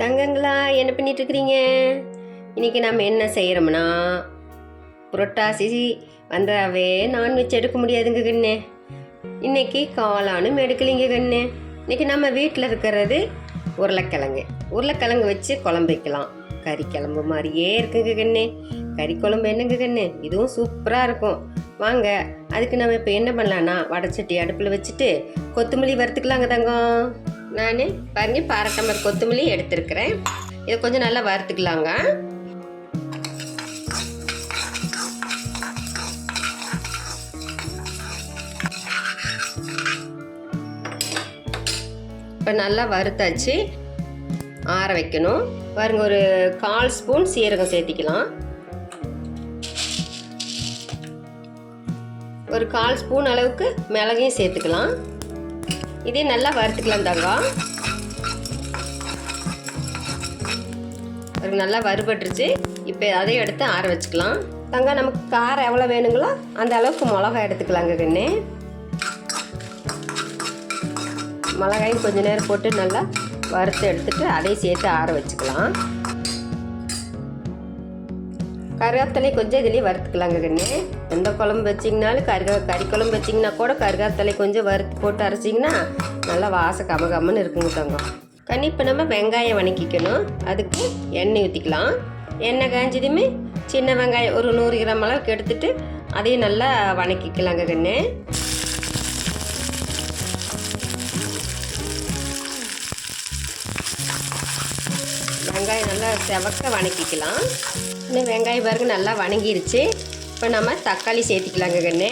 தங்கங்களா என்ன பண்ணிட்டு இருக்கிறீங்க நம்ம என்ன செய்கிறோம்னா புரட்டாசி வந்தாவே நான்வெஜ் எடுக்க முடியாதுங்க கண்ணு. இன்னைக்கு காளானும் எடுக்கலைங்க கண்ணு. இன்னைக்கு நம்ம வீட்டில் இருக்கிறது உருளைக்கிழங்கு. உருளைக்கிழங்கு வச்சு குழம்பு வைக்கலாம். கறி குழம்பு மாதிரியே இருக்குங்க கண்ணு. கறி குழம்பு என்னங்க கண்ணு? இதுவும் சூப்பராக இருக்கும். வாங்க அதுக்கு நம்ம இப்போ என்ன பண்ணலான்னா வடச்சட்டி அடுப்பில் வச்சுட்டு கொத்தமல்லி வறுத்துக்கலாங்க தங்கம். நான் பாருங்க பாறை கொத்தமல்லி எடுத்துருக்கிறேன். இதை கொஞ்சம் நல்லா வறுத்துக்கலாங்க. இப்போ நல்லா வறுத்தாச்சு. ஆற வைக்கணும். பாருங்க ஒரு கால் ஸ்பூன் சீரகம் சேர்த்திக்கலாம். ஒரு கால் ஸ்பூன் அளவுக்கு மிளகையும் சேர்த்துக்கலாம். இதே நல்லா வறுத்துக்கலாம் தங்கா. ஒரு நல்லா வறுபட்டுருச்சு. இப்போ அதையும் எடுத்து ஆற வச்சுக்கலாம். தங்கா நமக்கு காரம் எவ்வளோ வேணுங்களோ அந்த அளவுக்கு மிளகா எடுத்துக்கலாங்க கண்ணு. மிளகாயும் கொஞ்சம் நேரம் போட்டு நல்லா வறுத்து எடுத்துட்டு அதையும் சேர்த்து ஆற வச்சுக்கலாம். கருகாத்தலை கொஞ்சம் இதுலேயும் வறுத்துக்கலாங்க கண்ணு. எந்த குழம்பு வச்சிங்கனாலும் கருகா கறி குழம்பு வச்சிங்கன்னா கூட கருகாத்தலை கொஞ்சம் வறுத்து போட்டு அரைச்சிங்கன்னா நல்லா வாசம் கமகமன்னு இருக்குங்க தங்கம். கண்ணி இப்போ நம்ம வெங்காயம் வணக்கிக்கணும். அதுக்கு எண்ணெய் ஊற்றிக்கலாம் எண்ணெய் காய்ஞ்சதுமே சின்ன வெங்காயம் ஒரு நூறு கிராம் அளவுக்கு எடுத்துட்டு அதையும் நல்லா வணக்கிக்கலாங்க கண்ணு. வெங்காயம் நல்லா செவக்க வணக்கிக்கலாம். இன்னும் வெங்காயம் பாருங்க நல்லா வணங்கிருச்சு. இப்போ நம்ம தக்காளி சேர்த்திக்கலாங்க கண்ணு.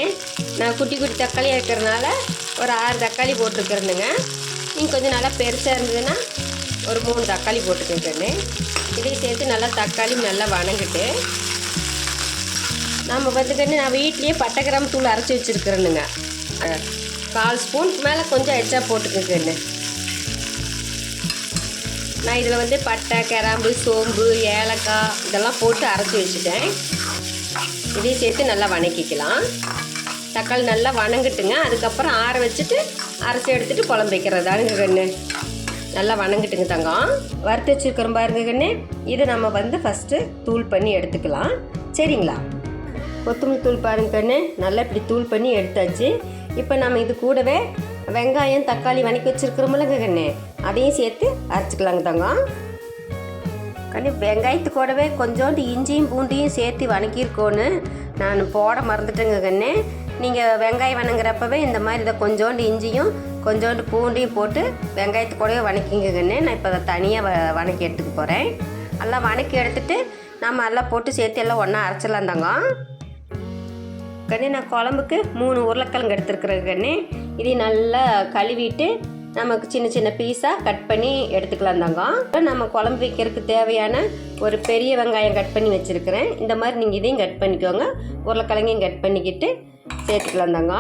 நான் குட்டி குட்டி தக்காளியாக இருக்கிறதுனால ஒரு ஆறு தக்காளி போட்டிருக்கிறேனுங்க. நீங்கள் கொஞ்சம் நல்லா பெருசாக இருந்ததுன்னா ஒரு மூணு தக்காளி போட்டுக்கோங்க கண்ணு. இதையும் சேர்த்து நல்லா தக்காளி நல்லா வணங்கிட்டு நம்ம வந்து கண்ணு நான் வீட்லேயே பட்டை கிராம்பு தூள் அரைச்சி வச்சுருக்கிறேனுங்க. கால் ஸ்பூன் மேலே கொஞ்சம் எச்சா போட்டுக்கோங்க கண்ணு. நான் இதில் வந்து பட்டை கிராம்பு சோம்பு ஏலக்காய் இதெல்லாம் போட்டு அரைச்சி வச்சுட்டேன். இதையும் சேர்த்து நல்லா வணக்கிக்கலாம். தக்காளி நல்லா வணங்கட்டுங்க. அதுக்கப்புறம் ஆற வச்சுட்டு அரைச்சி எடுத்துட்டு குழம்பு வைக்கிறதாங்க கண்ணு. நல்லா வணங்கிட்டுங்க தங்கம். வறுத்து வச்சுருக்கிறோம் பாருங்க கண்ணு. இதை நம்ம வந்து ஃபஸ்ட்டு தூள் பண்ணி எடுத்துக்கலாம். சரிங்களா? கொத்தமல்லி தூள் பாருங்க கண்ணு. நல்லா இப்படி தூள் பண்ணி எடுத்தாச்சு. இப்போ நம்ம இது கூடவே வெங்காயம் தக்காளி வணக்கி வச்சுருக்கிறோமில்லங்க கண்ணு. அதையும் சேர்த்து அரைச்சிக்கலாங்க தங்கம். கண்ணு வெங்காயத்து கூடவே கொஞ்சோண்டு இஞ்சியும் பூண்டியும் சேர்த்து வணக்கியிருக்கோன்னு நான் போட மறந்துட்டேங்க கண்ணு. நீங்கள் வெங்காயம் வணங்குறப்பவே இந்த மாதிரி இதை கொஞ்சோண்டு இஞ்சியும் கொஞ்சோண்டு பூண்டையும் போட்டு வெங்காயத்து கூடவே வணக்கிங்க கண்ணு. நான் இப்போ அதை தனியாக வ வணக்கி எடுத்துக்க போகிறேன் எல்லாம் வணக்கி எடுத்துட்டு நம்ம எல்லாம் போட்டு சேர்த்து எல்லாம் ஒன்றா அரைச்சிடலாம் தாங்க கண்ணு நான் குழம்புக்கு மூணு உருளைக்கிழங்கு எடுத்துருக்குறேன் கண்ணு. இதையும் நல்லா கழுவிட்டு நமக்கு சின்ன சின்ன பீஸாக கட் பண்ணி எடுத்துக்கலாம் தாங்க. நம்ம குழம்பு வைக்கிறதுக்கு தேவையான ஒரு பெரிய வெங்காயம் கட் பண்ணி வச்சுருக்கிறேன். இந்த மாதிரி நீங்கள் இதையும் கட் பண்ணிக்கோங்க. உருளைக்கிழங்கையும் கட் பண்ணிக்கிட்டு சேர்த்துக்கலாம் தாங்க.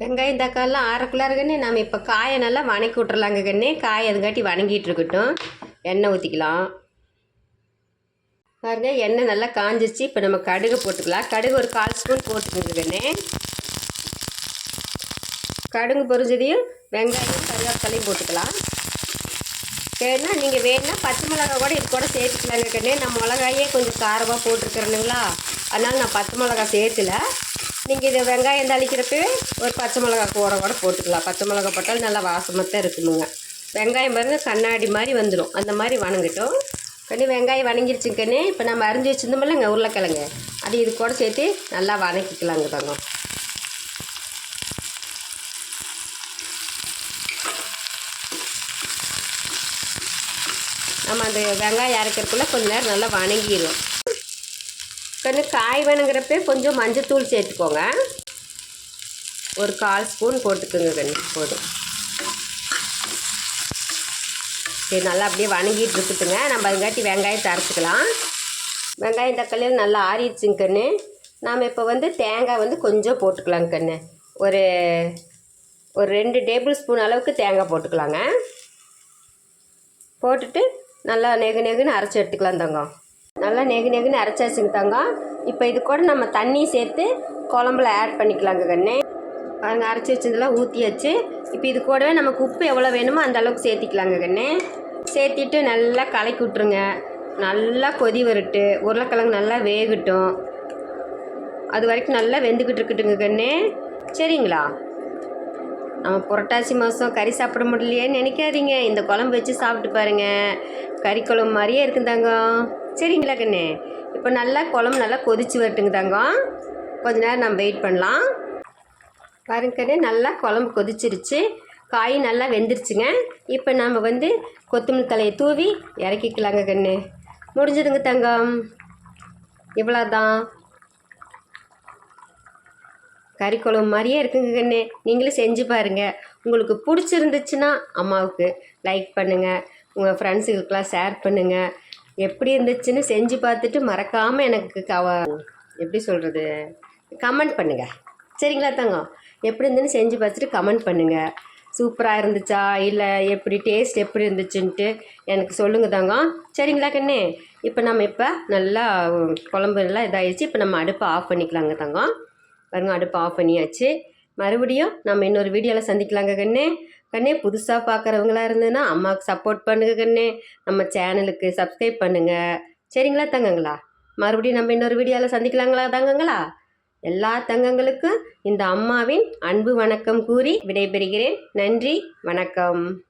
வெங்காயம் தக்காளிலாம் ஆறக்குள்ளார கண்ணு நம்ம இப்போ காயை நல்லா வணக்கி விட்றலாங்க கண்ணே. காய் அதுங்காட்டி வணங்கிட்டு இருக்கட்டும். எண்ணெய் ஊற்றிக்கலாம் பாருங்க எண்ணெய் நல்லா காஞ்சிச்சு இப்போ நம்ம கடுகு போட்டுக்கலாம். கடுகு ஒரு கால் ஸ்பூன் போட்டுக்கோங்க கடுகு பொரிஞ்சதையும் வெங்காயம் கருவேப்பிலையும் போட்டுக்கலாம். வேணா நீங்கள் வேணா பச்சை மிளகாய் கூட இது கூட சேர்த்துக்கலாங்க இருக்கேனே நான் மிளகாயே கொஞ்சம் காரமாக போட்டிருக்கிறேனுங்களா? அதனால் நான் பச்சை மிளகாய் சேர்த்துல நீங்கள் இதை வெங்காயம் தளிக்கிறப்பவே ஒரு பச்சை மிளகாய் கூட கூட போட்டுக்கலாம். பச்சை மிளகாய் போட்டாலும் நல்லா வாசமாக தான் இருக்குமுங்க வெங்காயம் பாருங்கள் கண்ணாடி மாதிரி வந்துடும். அந்த மாதிரி வணங்கட்டும். கண்ணு வெங்காயம் வணங்கிருச்சுங்க கண்ணு. இப்போ நம்ம அரிஞ்சு வச்சுருந்தோம்லங்க உருளைக்கிழங்கு. அது இது கூட சேர்த்து நல்லா வணக்கிக்கலாங்க தங்கம் நம்ம அந்த வெங்காயம் அரைக்கிறதுக்குள்ளே கொஞ்சம் நேரம் நல்லா வணங்கிடும் கண்ணு காய் வணங்குறப்ப கொஞ்சம் மஞ்சத்தூள் சேர்த்துக்கோங்க. ஒரு கால் ஸ்பூன் போட்டுக்கோங்க கண்ணு போதும். சரி நல்லா அப்படியே வணங்கிட்டு இருக்குதுங்க நம்ம அதுங்காட்டி வெங்காயத்தை அரைச்சிக்கலாம் வெங்காயம் தக்காளியில் நல்லா ஆறிடுச்சுங்க கண்ணு. நாம் இப்போ வந்து தேங்காய் வந்து கொஞ்சம் போட்டுக்கலாங்க கண்ணு. ஒரு ஒரு ரெண்டு டேபிள் ஸ்பூன் அளவுக்கு தேங்காய் போட்டுக்கலாங்க. போட்டுட்டு நல்லா நெகு நெகுன்னு அரைச்சி எடுத்துக்கலாம் தங்கம் நல்லா நெகு நெகுன்னு அரைச்சாச்சுங்க தங்கம் இப்போ இது கூட நம்ம தண்ணி சேர்த்து குழம்புல ஆட் பண்ணிக்கலாங்க கண்ணே. பாருங்க அரைச்சி வச்சதெல்லாம் ஊற்றியாச்சு இப்போ இது கூடவே நமக்கு உப்பு எவ்வளோ வேணுமோ அந்த அளவுக்கு சேர்த்திக்கலாங்க கண்ணு. சேர்த்திட்டு நல்லா கலக்கி விட்ருங்க நல்லா கொதி வரட்டு. உருளைக்கிழங்கு நல்லா வேகட்டும். அது வரைக்கும் நல்லா வெந்துக்கிட்டு இருக்கட்டுங்க கண்ணு. சரிங்களா? நம்ம புரட்டாசி மாதம் கறி சாப்பிட முடியலையேன்னு நினைக்காதீங்க. இந்த குழம்பு வச்சு சாப்பிட்டு பாருங்க. கறி குழம்பு மாதிரியே இருக்குந்தாங்க சரிங்களா கண்ணு? இப்போ நல்லா குழம்பு நல்லா கொதிச்சு வரட்டுங்க தாங்க. கொஞ்ச நேரம் நம்ம வெயிட் பண்ணலாம். பாருங்கண்ணே நல்லா குழம்பு கொதிச்சிருச்சு. காய் நல்லா வெந்துருச்சுங்க. இப்போ நம்ம வந்து கொத்தமல்லி தலையை தூவி இறக்கிக்கலாங்க கண்ணு. முடிஞ்சதுங்க தங்கம். இவ்வளோதான் கறி குழம்பு மாதிரியே இருக்குங்க கண்ணு. நீங்களும் செஞ்சு பாருங்கள் உங்களுக்கு பிடிச்சிருந்துச்சுன்னா அம்மாவுக்கு லைக் பண்ணுங்கள் உங்கள் ஃப்ரெண்ட்ஸுகளுக்கெல்லாம் ஷேர் பண்ணுங்கள் எப்படி இருந்துச்சுன்னு செஞ்சு பார்த்துட்டு மறக்காமல் எனக்கு கவ எப்படி சொல்கிறது கமெண்ட் பண்ணுங்கள் சரிங்களா தங்கம்? எப்படி இருந்துன்னு செஞ்சு பார்த்துட்டு கமெண்ட் பண்ணுங்கள் சூப்பராக இருந்துச்சா? இல்லை எப்படி டேஸ்ட் எப்படி இருந்துச்சுன்ட்டு எனக்கு சொல்லுங்கள் தங்கம். சரிங்களா கண்ணே? இப்போ நம்ம இப்போ நல்லா குழம்பு எல்லாம் இதாகிடுச்சு இப்போ நம்ம அடுப்பை ஆஃப் பண்ணிக்கலாங்க தங்கம். பாருங்க அடுப்பு ஆஃப் பண்ணியாச்சு. மறுபடியும் நம்ம இன்னொரு வீடியோவில் சந்திக்கலாங்க கண்ணே. கண்ணே புதுசாக பார்க்குறவங்களா இருந்ததுன்னா அம்மாவுக்கு சப்போர்ட் பண்ணுங்க கண்ணே. நம்ம சேனலுக்கு சப்ஸ்கிரைப் பண்ணுங்கள் சரிங்களா தங்கங்களா? மறுபடியும் நம்ம இன்னொரு வீடியோவில் சந்திக்கலாங்களா தங்கங்களா? எல்லா தங்கங்களுக்கும் இந்த அம்மாவின் அன்பு வணக்கம் கூறி விடைபெறுகிறேன். நன்றி வணக்கம்.